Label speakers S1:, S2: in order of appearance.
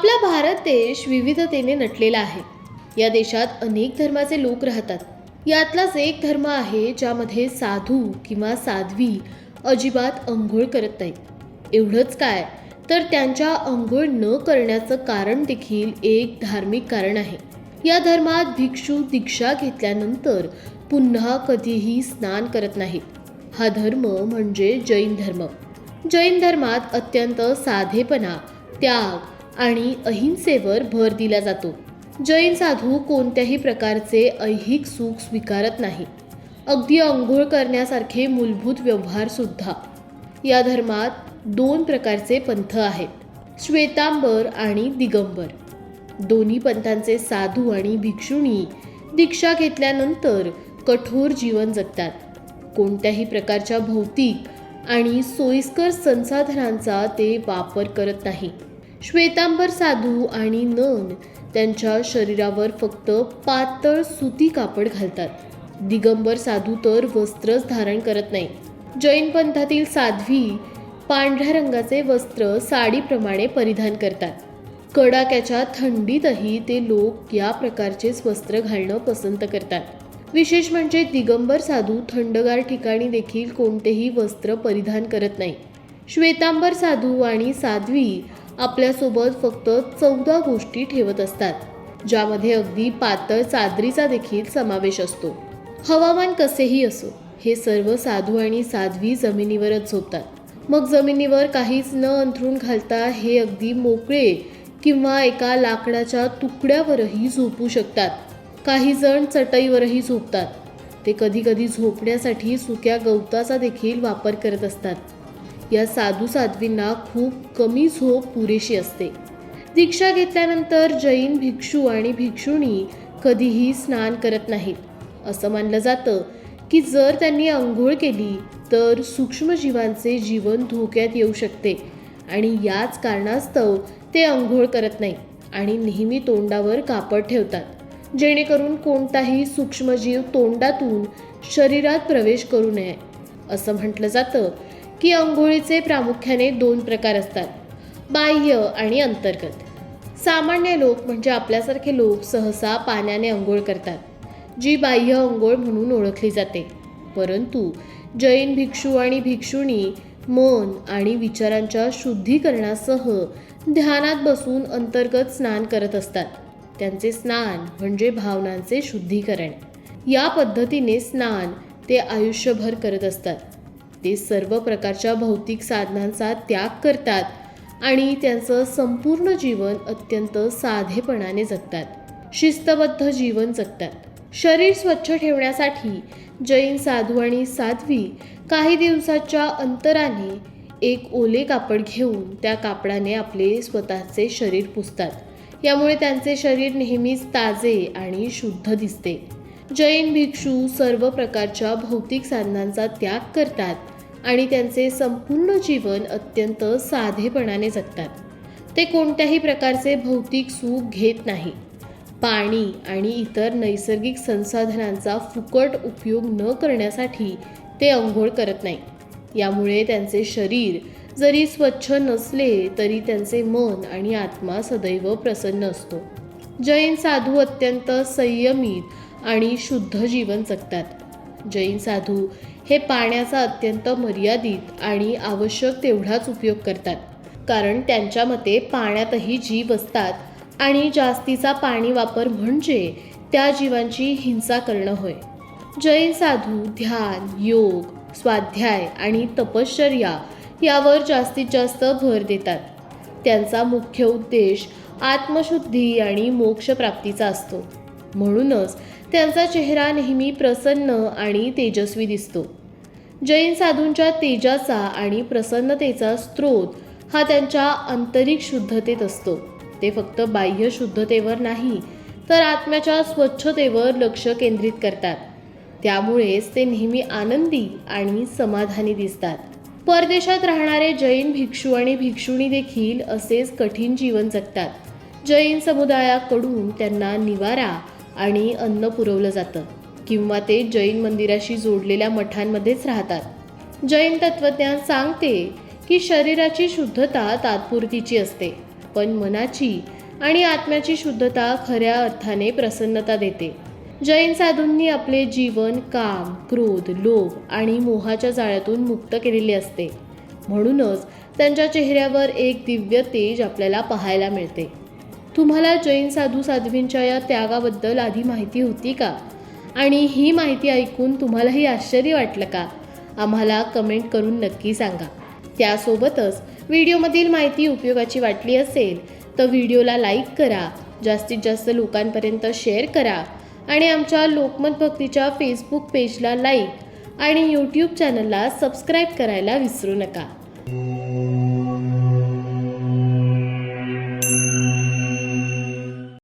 S1: आपला भारत देश विविधतेने नटलेला आहे. या देशात अनेक धर्माचे लोक राहतात. यातलाच एक धर्म आहे ज्यामध्ये साधू किंवा साध्वी अजिबात अंघोळ करत नाहीत. एवढंच काय? तर त्यांच्या अंघोळ न करण्याचं कारण देखील एक धार्मिक कारण आहे. या धर्मात भिक्षू दीक्षा घेतल्यानंतर पुन्हा कधीही स्नान करत नाहीत. हा धर्म म्हणजे जैन धर्म. जैन धर्मात अत्यंत साधेपणा त्याग आणि अहिंसेवर भर दिला जातो. जैन साधू कोणत्याही प्रकारचे ऐहिक सुख स्वीकारत नाही. अगदी अंघोळ करण्यासारखे मूलभूत व्यवहारसुद्धा या धर्मात दोन प्रकारचे पंथ आहेत श्वेतांबर आणि दिगंबर. दोन्ही पंथांचे साधू आणि भिक्षुणी दीक्षा घेतल्यानंतर कठोर जीवन जगतात. कोणत्याही प्रकारच्या भौतिक आणि सोयीस्कर संसाधनांचा ते वापर करत नाही. श्वेतांबर साधू आणि नन त्यांच्या शरीरावर फक्त पातळ सुती कापड घालतात. दिगंबर साधू तर वस्त्रच धारण करत नाही. जैन पंथातील साध्वी पांढऱ्या रंगाचे वस्त्र साडीप्रमाणे परिधान करतात. कडाक्याच्या थंडीतही ते लोक या प्रकारचेच वस्त्र घालणं पसंत करतात. विशेष म्हणजे दिगंबर साधू थंडगार ठिकाणी देखील कोणतेही वस्त्र परिधान करत नाही. श्वेतांबर साधू आणि साध्वी आपल्यासोबत फक्त चौदा गोष्टी ठेवत असतात ज्यामध्ये अगदी पातळ चादरीचा देखील समावेश असतो. हवामान कसेही असो हे सर्व साधू आणि साध्वी जमिनीवरच झोपतात. मग जमिनीवर काहीच न अंथरून घालता हे अगदी मोकळे किंवा एका लाकडाच्या तुकड्यावरही झोपू शकतात. काही जण चटईवरही झोपतात. ते कधी कधी झोपण्यासाठी सुक्या गवताचा देखील वापर करत असतात. या साधू साध्वींना खूप कमी झोप पुरेशी असते. दीक्षा घेतल्यानंतर जैन भिक्षू आणि भिक्षुणी कधीही स्नान करत नाहीत. असं मानलं जातं की जर त्यांनी आंघोळ केली तर सूक्ष्मजीवांचे जीवन धोक्यात येऊ शकते आणि याच कारणास्तव ते आंघोळ करत नाही आणि नेहमी तोंडावर कापड ठेवतात. जेणेकरून कोणताही सूक्ष्मजीव तोंडातून शरीरात प्रवेश करू नये. असं म्हटलं जातं की आंघोळीचे प्रामुख्याने दोन प्रकार असतात बाह्य आणि अंतर्गत. सामान्य लोक म्हणजे आपल्यासारखे लोक सहसा पाण्याने आंघोळ करतात जी बाह्य आंघोळ म्हणून ओळखली जाते. परंतु जैन भिक्षू आणि भिक्षुणी मन आणि विचारांच्या शुद्धीकरणासह ध्यानात बसून अंतर्गत स्नान करत असतात. त्यांचे स्नान म्हणजे भावनांचे शुद्धीकरण. या पद्धतीने स्नान ते आयुष्यभर करत असतात. ते सर्व प्रकारच्या भौतिक साधनांचा त्याग करतात आणि त्यांचं संपूर्ण जीवन अत्यंत साधेपणाने जगतात. शिस्तबद्ध जीवन जगतात. शरीर स्वच्छ ठेवण्यासाठी जैन साधू आणि साध्वी काही दिवसाच्या अंतराने एक ओले कापड घेऊन त्या कापडाने आपले स्वतःचे शरीर पुसतात. यामुळे त्यांचे शरीर नेहमीच ताजे आणि शुद्ध दिसते. जैन भिक्षू सर्व प्रकारच्या भौतिक साधनांचा त्याग करतात. आणि त्यांचे संपूर्ण जीवन अत्यंत साधेपणाने जगतात. ते कोणत्याही प्रकारचे भौतिक सुख घेत नाही. पाणी आणि इतर नैसर्गिक संसाधनांचा फुकट उपयोग न करण्यासाठी ते अंघोळ करत नाही. यामुळे त्यांचे शरीर जरी स्वच्छ नसले तरी त्यांचे मन आणि आत्मा सदैव प्रसन्न असतो. जैन साधू अत्यंत संयमित आणि शुद्ध जीवन जगतात. जैन साधू हे पाण्याचा अत्यंत मर्यादित आणि आवश्यक तेवढाच उपयोग करतात. कारण त्यांच्या मते पाण्यातही जीव असतात आणि जास्तीचा पाणी वापर म्हणजे त्या जीवांची हिंसा करणं होय. जैन साधू ध्यान योग स्वाध्याय आणि तपश्चर्या यावर जास्तीत जास्त भर देतात. त्यांचा मुख्य उद्देश आत्मशुद्धी आणि मोक्षप्राप्तीचा असतो. म्हणूनच त्यांचा चेहरा नेहमी प्रसन्न आणि तेजस्वी दिसतो. जैन साधूंच्या तेजाचा आणि प्रसन्नतेचा स्रोत हा त्यांच्या आंतरिक शुद्धतेत असतो. ते फक्त बाह्य शुद्धतेवर नाही तर आत्म्याच्या स्वच्छतेवर लक्ष केंद्रित करतात. त्यामुळेच ते नेहमी आनंदी आणि समाधानी दिसतात. परदेशात राहणारे जैन भिक्षू आणि भिक्षुणी देखील असेच कठीण जीवन जगतात. जैन समुदायाकडून त्यांना निवारा आणि अन्न पुरवलं जातं किंवा ते जैन मंदिराशी जोडलेल्या मठांमध्येच राहतात. जैन तत्वज्ञान सांगते की शरीराची शुद्धता तात्पुरतीची असते पण मनाची आणि आत्म्याची शुद्धता खऱ्या अर्थाने प्रसन्नता देते. जैन साधूंनी आपले जीवन काम क्रोध लोभ आणि मोहाच्या जाळ्यातून मुक्त केलेले असते. म्हणूनच त्यांच्या चेहऱ्यावर एक दिव्य तेज आपल्याला पाहायला मिळते. तुम्हाला जैन साधू साध्वींच्या या त्यागाबद्दल आधी माहिती होती का? आणि ही माहिती ऐकून तुम्हालाही आश्चर्य वाटलं का? आम्हाला कमेंट करून नक्की सांगा. त्यासोबतच व्हिडिओमधील माहिती उपयोगाची वाटली असेल तर व्हिडिओला लाईक करा जास्तीत जास्त लोकांपर्यंत शेअर करा आणि आमच्या लोकमत भक्तीच्या फेसबुक पेजला लाईक आणि यूट्यूब चॅनलला सबस्क्राईब करायला विसरू नका.